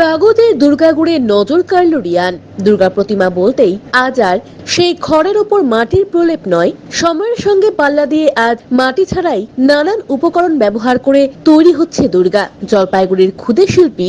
কাগজের দুর্গাগুড়ে নজর কাড়ল রিয়ান। দুর্গা প্রতিমা বলতেই আজ আর সেই খড়ের ওপর মাটির প্রলেপ নয়, সময়ের সঙ্গে পাল্লা দিয়ে আজ মাটি ছাড়াই নানান উপকরণ ব্যবহার করে তৈরি হচ্ছে দুর্গা। জলপাইগুড়ির ক্ষুদে শিল্পী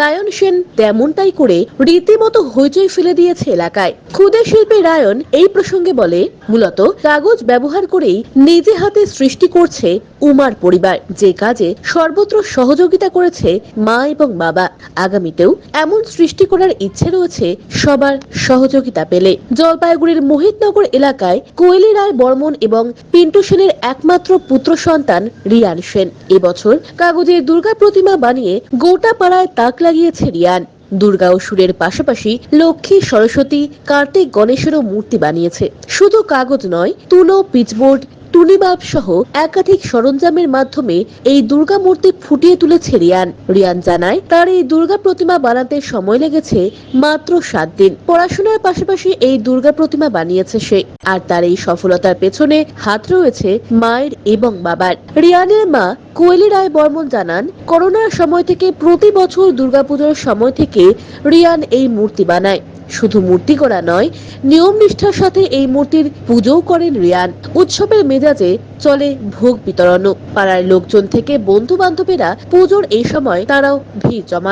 রায়ন সেন তেমনটাই করে রীতিমতো হইচই ফেলে দিয়েছে এলাকায়। ক্ষুদে শিল্পী রায়ন এই প্রসঙ্গে বলে, মূলত কাগজ ব্যবহার করেই নিজে হাতে সৃষ্টি করছে উমার পরিবার যে কাজে সর্বত্র সহযোগিতা করেছে মা এবং বাবা। আগামীতেও এমন সৃষ্টি করার ইচ্ছে রয়েছে সবার সহযোগিতা পেলে। জলপাইগুড়ির মোহিতনগর এলাকায় কোয়েলি রায় বর্মন এবং পিন্টু সেনের একমাত্র পুত্র সন্তান রিয়ান সেন। এবছর কাগজের দুর্গা প্রতিমা বানিয়ে গোটা পাড়ায় তাক লাগিয়েছে রিয়ান। দুর্গা ও সুরের পাশাপাশি লক্ষ্মী, সরস্বতী, কার্তিক গণেশেরও মূর্তি বানিয়েছে। শুধু কাগজ নয়, তুলো, পিচবোর্ড টুনিবাল্ব সহ একাধিক সরঞ্জামের মাধ্যমে এই দুর্গা মূর্তি ফুটিয়ে তুলেছে রিয়ান। রিয়ান জানায়, তার এই দুর্গা প্রতিমা বানাতে সময় লেগেছে মাত্র সাত দিন। পড়াশোনার পাশাপাশি এই দুর্গা প্রতিমা বানিয়েছে সে। আর তার এই সফলতার পেছনে হাত রয়েছে মায়ের এবং বাবার। রিয়ানের মা কোয়েলি রায় বর্মন জানান, করোনার সময় থেকে প্রতি বছর দুর্গাপুজোর সময় থেকে রিয়ান এই মূর্তি বানায়। শুধু মূর্তি করা নয় নিয়ম নিষ্ঠার সাথে এই মূর্তির পুজোও করেন রিয়ান। উৎসবের মেজাজে চলে ভোগ বিতরণও। পাড়ার লোকজন থেকে বন্ধু বান্ধবেরা পুজোর এই সময় তারাও ভিড় জমা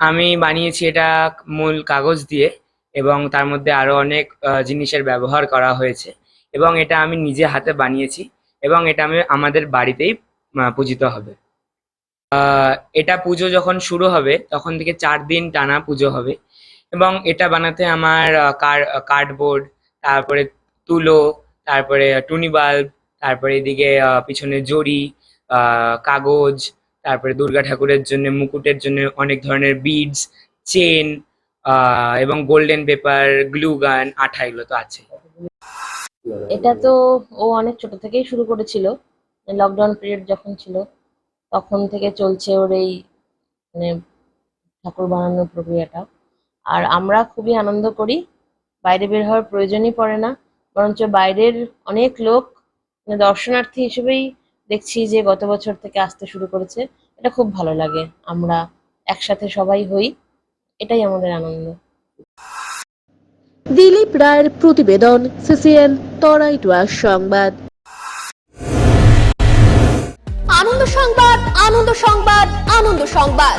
আমি বানিয়েছি এটা মূল কাগজ দিয়ে এবং তার মধ্যে আরও অনেক জিনিসের ব্যবহার করা হয়েছে। এবং এটা আমি নিজে হাতে বানিয়েছি এবং এটা আমি আমাদের বাড়িতেই পূজিত হবে। এটা পুজো যখন শুরু হবে, তখন থেকে চার দিন টানা পুজো হবে। এবং এটা বানাতে আমার কার্ডবোর্ড তারপরে তুলো, তারপরে টুনি বাল্ব, তারপরে এদিকে পিছনে জড়ি কাগজ, তারপরে দুর্গা ঠাকুরের জন্য, মুকুটের জন্য অনেক ধরনের বিডস চেন এবং গোল্ডেন পেপার গ্লু গান আঠা এগুলো তো আছে। এটা তো ও অনেক ছোট থেকেই শুরু করেছিল লকডাউন পিরিয়ড যখন ছিল, তখন থেকে চলছে ওর এই মানে ঠাকুর বানানোর প্রক্রিয়াটা। আর আমরা খুবই আনন্দ করি। বাইরে বের হওয়ার প্রয়োজনই পড়ে না। বরঞ্চ বাইরের অনেক লোক মানে দর্শনার্থী হিসেবেই দেখছি যে গত বছর থেকে আসতে শুরু করেছে। এটা খুব ভালো লাগে। আমরা একসাথে সবাই হই। এটাই আমাদের আনন্দ। দিলীপ রায়ের প্রতিবেদন সিসিএন তরাই টুয়ার সংবাদ। আনন্দ সংবাদ আনন্দ সংবাদ আনন্দ সংবাদ।